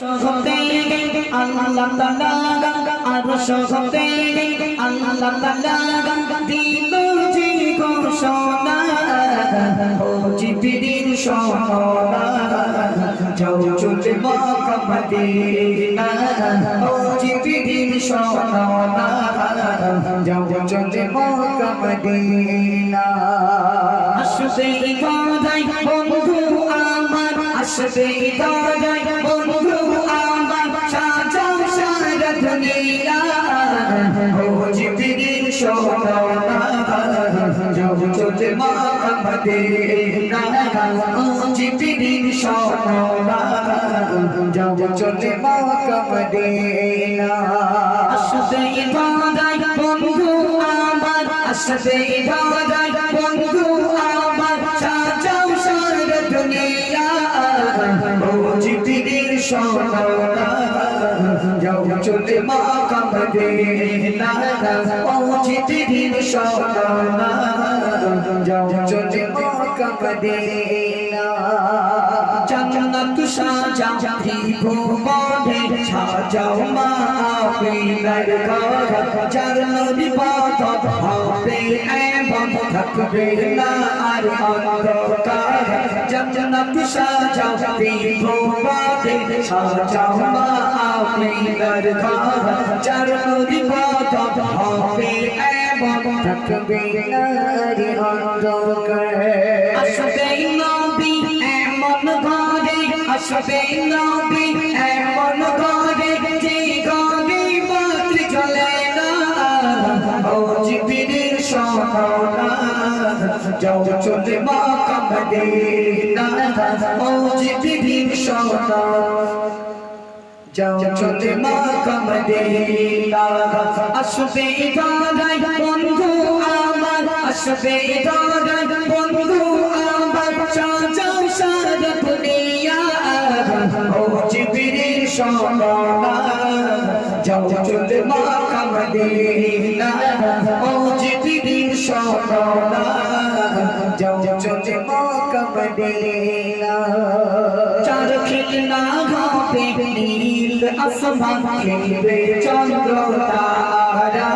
হতে আল্লাহ তাআলা আর হতে আল্লাহ তাআলা দিল যে ঘোষণা ও জিবরিল শোনা যাও চলে মক্কা মদিনা ও জিবরিল শোনা যাও চলে মক্কা আমার আসবে মক্কা মদিনা ও জিবরিল শোনা যাও চলে মক্কা মদিনা আসবে গায় বন্ধু আমার, আসতে বন্ধু চলে মা মদিনা পৌঁছিতে দিন সকাল যাও চলে মক্কা মদিনা জান্নাত সাজা ভুবনে সাজাও মা আপনার ঘর যার নদী পথ হবে এবং থাকবে না আর অন্ধকার। জান্নাত সাজা ভুবনে সাজাও মা আপনার ঘর যার নদী পথ হবে এবং থাকবে না আর অন্ধকার। আসবে নবী এমন ঘরে আসবে নবী, এমন ঘরে যে ঘরে মাত্র চলে না। ও জিবিরির সোনা যাও চলে মক্কা, মদিনা। ও জিবিরির সোনা যাও চলে মক্কা, মদিনা। আসবে গায় বন্ধু আমার, আসবে গায় বন্ধু সোনা যাও চলে মক্কা মদিনা ও জিবরিল সোনা যাও চলে মক্কা মদিনা চার খিলনা ঘাপে নীল আসমান খেলবে চন্দ্র তারা।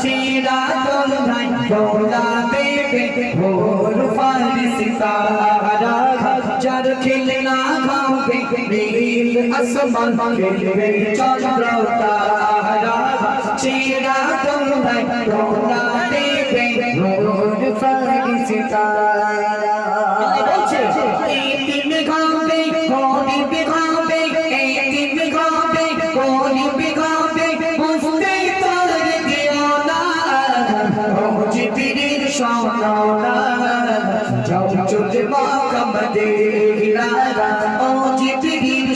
চিরা দোল নাই দোলা দেবে ভোর নীল আসমান খেলবে চন্দ্র তারা চিরা দোল নাই দোলা দেবে ভোর ফারিস তারা বলছে এই দিন ঘামবে গরিব ঘামবে এই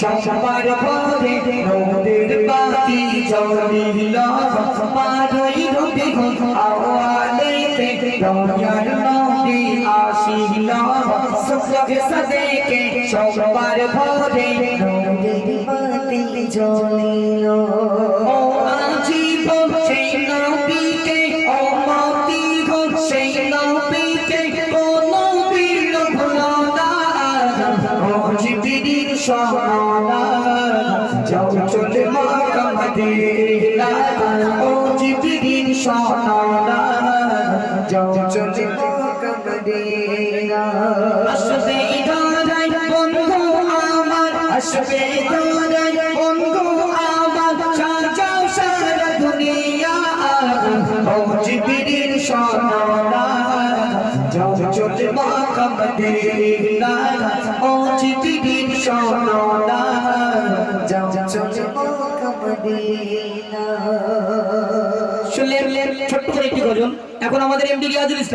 সবার ভোরে নূরের বাতি চলিল পারই রবি আওয়ালেতে দয়ার নবী আসিল, সুখে সদেকে সবার ভোরে নূরের বাতি জ্বলিল। জিবিরির সোনা যাও চলে মক্কা মদিনা ও জিবিরির সোনা যাও চলে মক্কা মদিনা আসবে গায় বন্ধু আমার আসবে সাজাও সারা দুনিয়া। ও জিবিরির সোনা যাও চলে মক্কা মদিনা ও জিবিরির সোনা যাও চলে শুনলেন, ছোট্ট একটি গজন এখন আমাদের এমডি গিয়াজুল ইসলাম।